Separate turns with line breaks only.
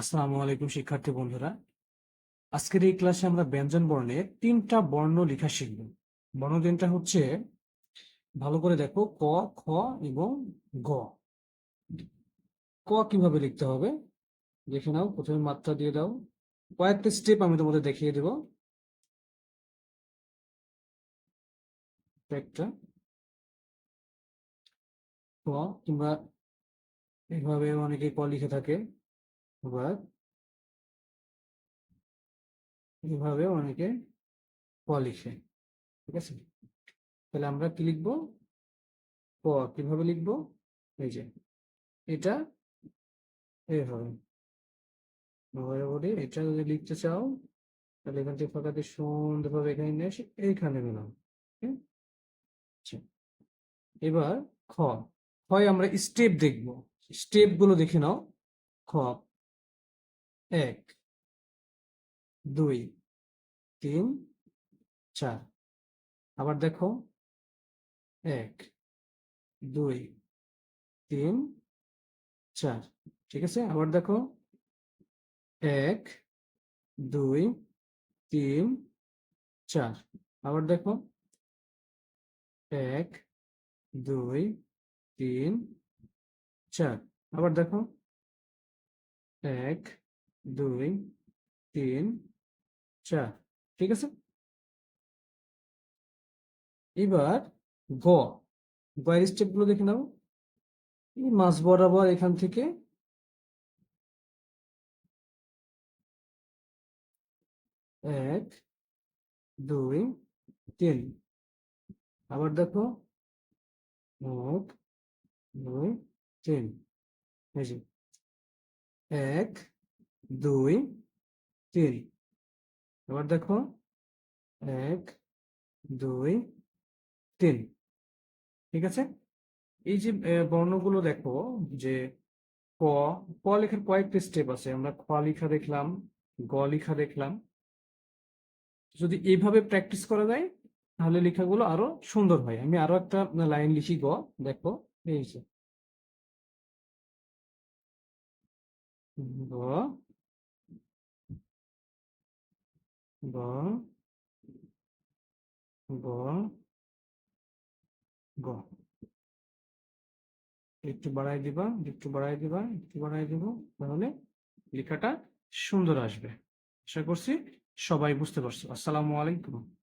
আসসালামু আলাইকুম, শিক্ষার্থী বন্ধুরা। আজকের এই ক্লাসে আমরা ব্যঞ্জন বর্ণে তিনটা বর্ণ লেখা শিখব। বর্ণ তিনটা হচ্ছে, ভালো করে দেখো, ক, খ এবং গ। ক কীভাবে লিখতে হবে? দেখে নাও, প্রথমে মাত্রা দিয়ে দাও। কয়েকটা স্টেপ আমি তোমাদের দেখিয়ে দেব। একটা, ক, কিংবা এভাবে অনেকে ক লিখে থাকে। আবার এভাবে অনেকে ক লিখে ঠিক আছে? তাহলে আমরা কি লিখব? ক কীভাবে লিখব? এই যে, এটা এইভাবে এটা যদি লিখতে চাও, তাহলে এখান থেকে ফাঁকা দিয়ে সুন্দরভাবে এখানে নিয়ে এসে এইখানে নিলাম? আচ্ছা এবার খ হয় আমরা স্টেপ দেখব। স্টেপগুলো দেখে নাও, খ এক, দুই, তিন, চার। আবার দেখো। এক, দুই, তিন, চার। ঠিক আছে? আবার দেখো। এক, দুই, তিন, চার। আবার দেখো। এক, দুই, তিন, চার। আবার দেখো। এক দুই, তিন, চার, ঠিক আছে? এবার গ, গয়ের স্টেপগুলো দেখে নাও। এই মাছ বরাবর এখান থেকে এক, দুই, তিন। আবার দেখো, এক, দুই, তিন। এক দুই, তিন। এবার দেখো, এক, দুই, তিন। ঠিক আছে? এই যে বর্ণগুলো দেখো, যে ক ক লেখার কয়েকটা স্টেপ আছে। আমরা খ লেখা দেখলাম, গ লেখা দেখলাম। যদি এইভাবে প্র্যাকটিস করা যায়, তাহলে লেখাগুলো আরও সুন্দর হয়। আমি আরও একটা লাইন লিখি, গ, দেখো, এই গ গ ব, গ। একটু বাড়াই দিবা, একটু বাড়াই দিবা, একটু বাড়াই দিব, তাহলে লেখাটা সুন্দর আসবে। আশা করছি সবাই বুঝতে পারছ। আসসালামু আলাইকুম।